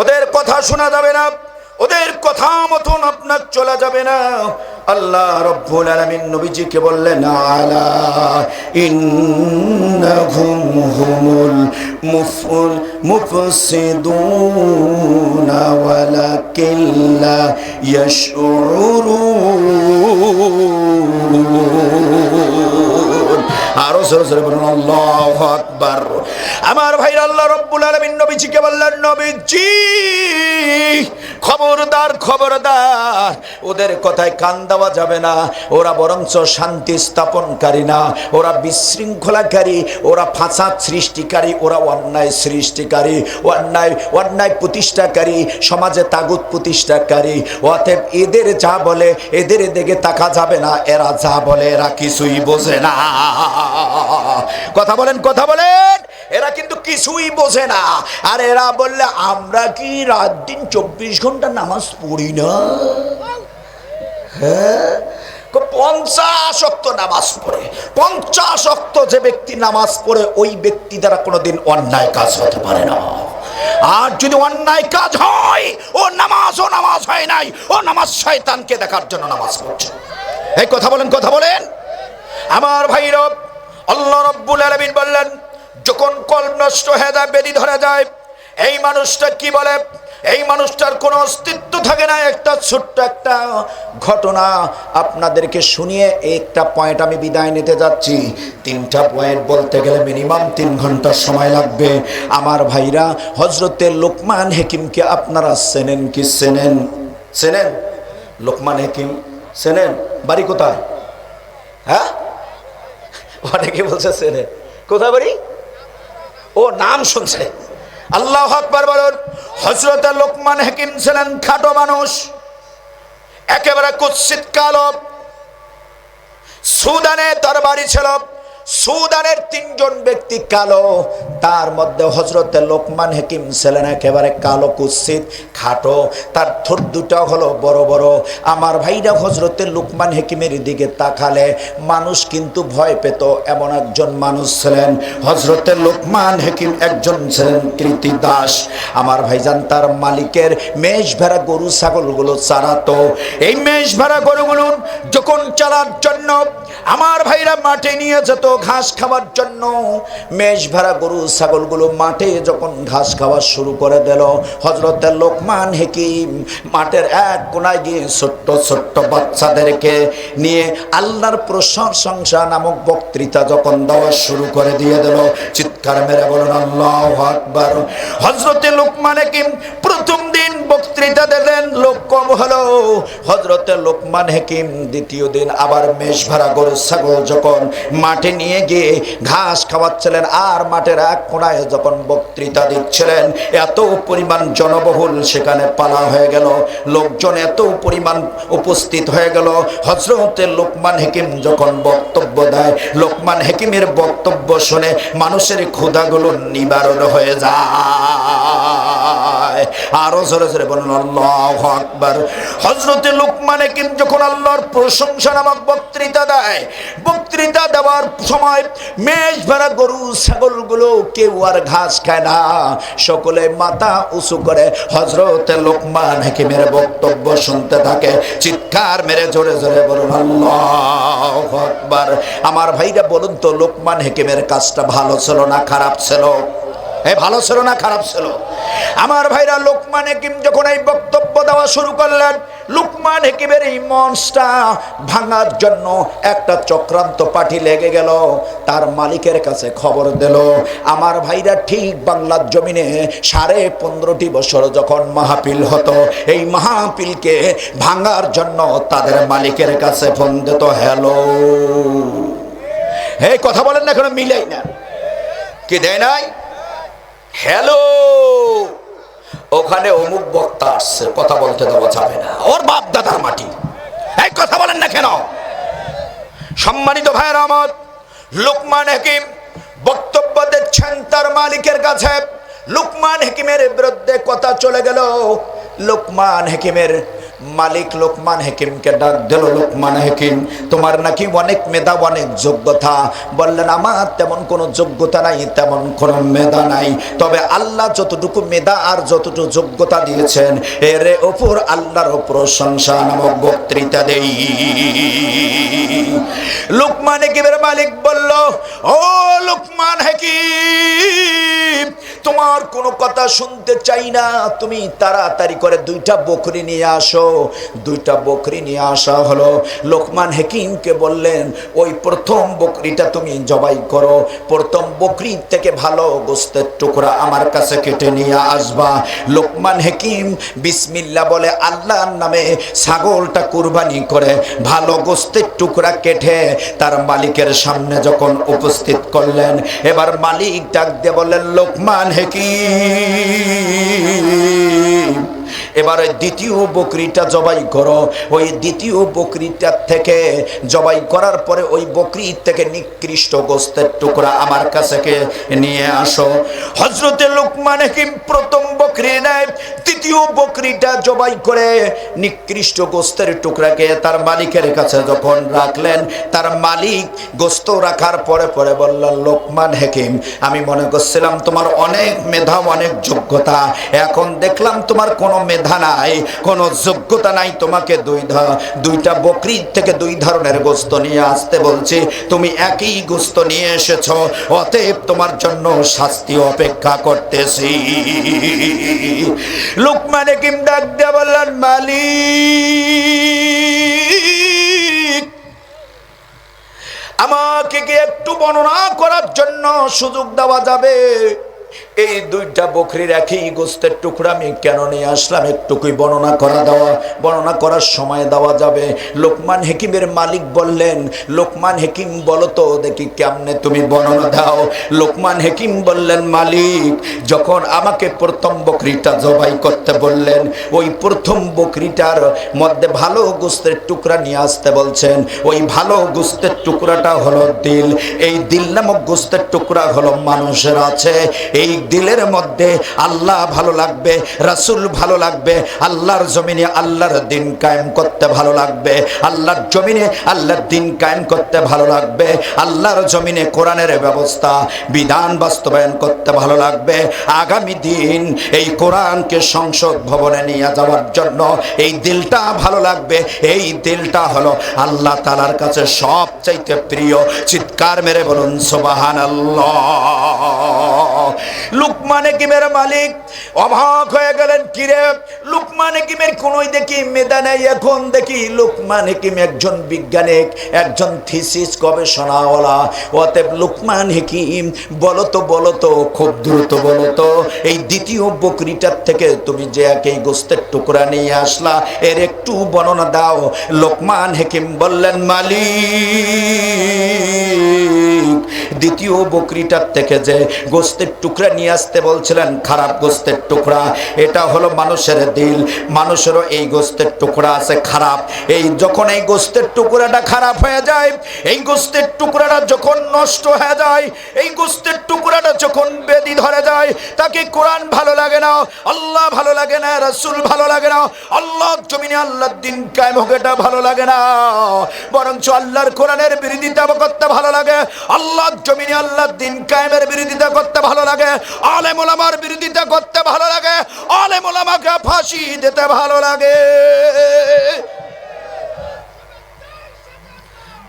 ওদের কথা শোনা যাবে না, ওদের কথা মতন আপনার চলা যাবে না। আল্লাহ রব্বুল আলামিন নবীজিকে বললেন, আলা ইন্নাহুম হুমুল মুফুল মুফসিদুনা ওয়ালাকিল্লা ইয়াশউরুন। আরও বলুন, আল্লাহু আকবার। আমার ভাই আল্লাহ রব্বুল আলামিন নবীজিকে বললেন, নবীজি, খবরদার খবরদার, ওদের কথায় কান দেওয়া যাবে না। ওরা বরঞ্চ শান্তি স্থাপনকারী না। ওরা বিশৃঙ্খলাকারী, ওরা ফাঁসাদ সৃষ্টিকারী, ওরা অন্যায় সৃষ্টিকারী, অন্যায় অন্যায় প্রতিষ্ঠাকারী, সমাজে তাগুত প্রতিষ্ঠাকারী। অতএব এদের যা বলে, এদের দিকে তাকা যাবে না। এরা যা বলে, এরা কিছুই বোঝে না। কথা বলেন কথা বলেন। এরা কিন্তু কিছুই বোঝে না। আর এরা বললে, আমরা কি রাত দিন চব্বিশ ঘণ্টা নামাজ পড়ি না? হ্যাঁ? নামাজ পড়ে। যে ব্যক্তি নামাজ পড়ে, ওই ব্যক্তি অন্যায় কাজ হতে পারে না। আর যদি অন্যায় কাজ হয়, ও নামাজ ও নামাজ হয় নাই, ও নামাজ শয়তানকে দেখার জন্য নামাজ পড়ছে। এই কথা বলেন কথা বলেন। আমার ভাইরব, আল্লাহ রব্বুল বললেন যখন কল নষ্ট হয়ে যায়, বেদি ধরে যায়, এই মানুষটা কি বলে? এই মানুষটার কোনো অস্তিত্ব থাকে না। একটা ছোট্ট একটা ঘটনা আপনাদেরকে শুনিয়ে একটা পয়েন্ট আমি বিদায় নিতে যাচ্ছি। তিনটা পয়েন্ট বলতে গেলে মিনিমাম তিন ঘণ্টা সময় লাগবে। আমার ভাইরা হজরতের লোকমান হেকিমকে আপনারা চেনেন কি চেনেন? চেনেন? লোকমান হেকিম চেনেন? বাড়ি কোথায়? হ্যাঁ? অনেকে বলছে চেনে কোথায় বাড়ি? ও নাম শুনছে। আল্লাহ আকবর বলুন হজরত লোকমান হাকিম ছিলেন খাটো মানুষ, একেবারে কুৎসিত কালব সুদানে তার বাড়ি ছিল। সুদানের তিনজন ব্যক্তি কালো, তার মধ্যে হজরতে লোকমান হেকিম ছিলেন একেবারে কালো কুৎসিত, খাটো। তার ঠোঁট দুটা হলো বড় বড়। আমার ভাইরা হজরতে লোকমান হেকিমের দিকে তাকালে মানুষ কিন্তু ভয় পেত, এমন একজন মানুষ ছিলেন। হজরতে লোকমান হেকিম একজন ছিলেন কৃতি দাস। আমার ভাইজান তার মালিকের মেষ ভেড়া গরু ছাগলগুলো চালাতো। এই মেষ ভেড়া গরুগুলো যখন চালার জন্য আমার ভাইরা মাঠে নিয়ে যেত ঘাস খাওয়ার জন্য মেষ ভেড়া গরু ছাগলগুলো মাঠে যখন ঘাস খাওয়া শুরু করে দিল হজরতের লোকমান হেকিম মাঠের এক কোনায় গিয়ে ছোট্ট ছোট্ট বাচ্চাদেরকে নিয়ে আল্লাহর প্রশংসা নামক বক্তৃতা যখন দেওয়া শুরু করে দিয়ে দিল, চিৎকার মেরে বলুন আল্লাহ আকবার। হজরতে লোকমান হেকিম প্রথম বক্তৃতা দিলেন লোক কম হলো। হজরতে লোকমান হেকিম দ্বিতীয় দিন আবার মেষ ভরা গরু ছাগল যখন মাঠে নিয়ে গিয়ে ঘাস খাওয়াচ্ছিলেন, আর মাঠের এক কোনায় যখন বক্তৃতা দিচ্ছিলেন, এত পরিমাণ জনবহুল সেখানে পালা হয়ে গেল। লোকজন এত পরিমাণ উপস্থিত হয়ে গেল। হজরতের লোকমান হেকিম যখন বক্তব্য দেয়, লোকমান হেকিমের বক্তব্য শুনে মানুষের ক্ষুধাগুলো নিবারণ হয়ে যায়। আরও জোরে জোরে বলুন, আল্লাহ আকবার। হজরতে লোকমান হেকিম যখন আল্লাহর প্রশংসা নামক বক্তৃতা দেয়, বক্তৃতা দেওয়ার সময় মেষ ভেড়া গরু, ছাগলগুলো কেউ আর ঘাস খায় না। সকলে মাথা উঁচু করে হজরতে লোকমান হেকিমের বক্তব্য শুনতে থাকে। চিৎকার মেরে জোরে জোরে বলুন, আল্লাহ আকবার। আমার ভাইরা, বলুন তো, লোকমান হেকিমের কাজটা ভালো ছিল না খারাপ ছিল? এ ভালো ছিল না খারাপ ছিল? আমার ভাইরা লোকমান হেকিম যখন এই বক্তব্য দেওয়া শুরু করলেন, লোকমান হেকিমের এই মঞ্চটা ভাঙার জন্য একটা চক্রান্ত পাঠি লেগে গেল। তার মালিকের কাছে খবর দিল, আমার ভাইরা ঠিক বাংলার জমিনে সাড়ে পনেরোটি বছর যখন মাহফিল হতো, এই মাহফিলকে ভাঙার জন্য তাদের মালিকের কাছে ফোন দিত, হ্যালো। হে, কথা বলেন না এখনও মিলাই না। কি দেয় নাই? হ্যালো ওখানে অমুক বক্তা আসছে, কথা বলতে দেওয়া যাবে না। ওর বাপ দাদার মাটি। এই কথা বলেন না কেন? সম্মানিত ভাইয়ের আমার লোকমান হাকিম বক্তব্য দিচ্ছেন তার মালিকের কাছে। লোকমান হাকিমের বিরুদ্ধে কথা চলে গেল। লোকমান হাকিমের মালিক লোকমান হেকিমকে ডাক দিল, লোকমান হেকিম, তোমার নাকি অনেক মেধা, অনেক যোগ্যতা। বললেন, আমার তেমন কোনো যোগ্যতা নাই, তেমন কোনো মেধা নাই। তবে আল্লাহ যতটুকু মেধা আর যতটুকু যোগ্যতা দিয়েছেন, এর ওপর আল্লাহর প্রশংসা নামক বক্তৃতা দেই। লোকমান হেকিমের মালিক বলল, ও লোকমান হেকিম তোমার কোনো কথা শুনতে চাই না। তুমি তাড়াতাড়ি করে দুইটা বকরি নিয়ে আসো। দুইটা বকরি নিয়ে আসা হলো। লোকমান হেকিমকে বললেন, ওই প্রথম বকরিটা তুমি জবাই করো। প্রথম বকরি থেকে ভালো গোস্তের টুকরা আমার কাছে কেটে নিয়ে আসবা। লোকমান হেকিম বিসমিল্লা বলে আল্লাহর নামে ছাগলটা কুরবানি করে ভালো গোস্তের টুকরা কেটে তার মালিকের সামনে যখন উপস্থিত করলেন, এবার মালিক ডাক দিয়ে বললেন, লোকমান হেকিম। এবার দ্বিতীয় বকরিটা জবাই করো। ওই দ্বিতীয় বকরিটার থেকে জবাই করার পরে ওই বকরি থেকে নিকৃষ্ট গোস্তের টুকরা আমার কাছে নিয়ে আসো। হজরতে লোকমান হেকিম প্রথম বকরি নেয় দ্বিতীয় বকরিটা জবাই করে নিকৃষ্ট গোস্তের টুকরাকে তার মালিকের কাছে যখন রাখলেন, তার মালিক গোস্ত রাখার পরে পরে বললেন লোকমান হেকিম, আমি মনে করছিলাম তোমার অনেক মেধা, অনেক যোগ্যতা। এখন দেখলাম তোমার কোনো মেধা নাই কোনো যোগ্যতা নাই তোমাকে দুই ধ- দুইটা বকরির থেকে দুই ধরনের গোস্ত নিয়ে আসতে বলছি। তুমি একই গোস্ত নিয়ে এসেছ, অতএব তোমার জন্য শাস্তি অপেক্ষা করতেছি। লোকমান হেকিম ডাক দিয়ে বললেন, মালিক, আমাকে কি একটু বর্ণনা করার জন্য সুযোগ দেওয়া যাবে? এই দুইটা বকরির একই গোস্তের টুকরা আমি কেন নিয়ে আসলাম? একটুকুই বর্ণনা করা দেওয়া, বর্ণনা করার সময় দেওয়া যাবে। লোকমান হেকিমের মালিক বললেন, লোকমান হেকিম, বলো তো দেখি কেমনে তুমি বর্ণনা দাও। লোকমান হেকিম বললেন, মালিক, যখন আমাকে প্রথম বকরিটা জবাই করতে বললেন, ওই প্রথম বকরিটার মধ্যে ভালো গোস্তের টুকরা নিয়ে আসতে বলছেন। ওই ভালো গোস্তের টুকরাটা হলো দিল। এই দিল নামক গোস্তের টুকরা হলো মানুষের আছে। এই দিলের মধ্যে আল্লাহ ভালো লাগবে, রাসুল ভালো লাগবে, আল্লাহর জমিনে আল্লাহর দিন কায়েম করতে ভালো লাগবে, আল্লাহর জমিনে আল্লাহর দিন কায়েম করতে ভালো লাগবে, আল্লাহর জমিনে কোরআনের ব্যবস্থা, বিধান বাস্তবায়ন করতে ভালো লাগবে। আগামী দিন এই কোরআনকে সংসদ ভবনে নিয়ে যাওয়ার জন্য এই দিলটা ভালো লাগবে। এই দিলটা হলো আল্লাহ তালার কাছে সবচাইতে প্রিয়। চিৎকার মেরে বলুন সোবাহান লুকমান কিমের মালিক অবাক হয়ে গেলেন, কিরে, লুকমান কিমের কোনোই দেখি মেদা নেই? এখন দেখি লুকমান হেকিম একজন বিজ্ঞানিক, একজন থিসিস গবেষণাওয়ালা। লুকমান হেকিম বলো তো বলো তো খুব দ্রুত বলো তো এই দ্বিতীয় বকরিটার থেকে তুমি যে একই গোস্তের টুকরা নিয়ে আসলা, এর একটু বর্ণনা দাও। লোকমান হেকিম বললেন, মালিক দ্বিতীয় বকরিটার থেকে যে গোস্তের টুকরা নিয়ে আসতে বলছিলেন, খারাপ গোস্তের টুকরা, এটা হলো মানুষের দিল। মানুষেরও এই গোস্তের টুকরা আছে খারাপ। এই যখন এই গোস্তের টুকরাটা খারাপ হয়ে যায়, এই গোস্তের টুকরাটা যখন নষ্ট হয়ে যায়, এই গোস্তের টুকরাটা যখন বেদি ধরে যায়, তাকে কোরআন ভালো লাগে না, আল্লাহ ভালো লাগে না, রাসূল ভালো লাগে না আল্লাহ জমিনে আল্লাহর দিন কায়েম হোক, এটা ভালো লাগে না। বরঞ্চ আল্লাহর কোরআনের বিরোধিতা করতে ভালো লাগে। আল্লাহ জমিনে আল্লাহ দিন কায়েমের বিরোধিতা করতে ভালো লাগে, আলেম ওলামার বিরোধিতা করতে ভালো লাগে, আলেম ওলামাকে ফাঁসি দিতে ভালো লাগে।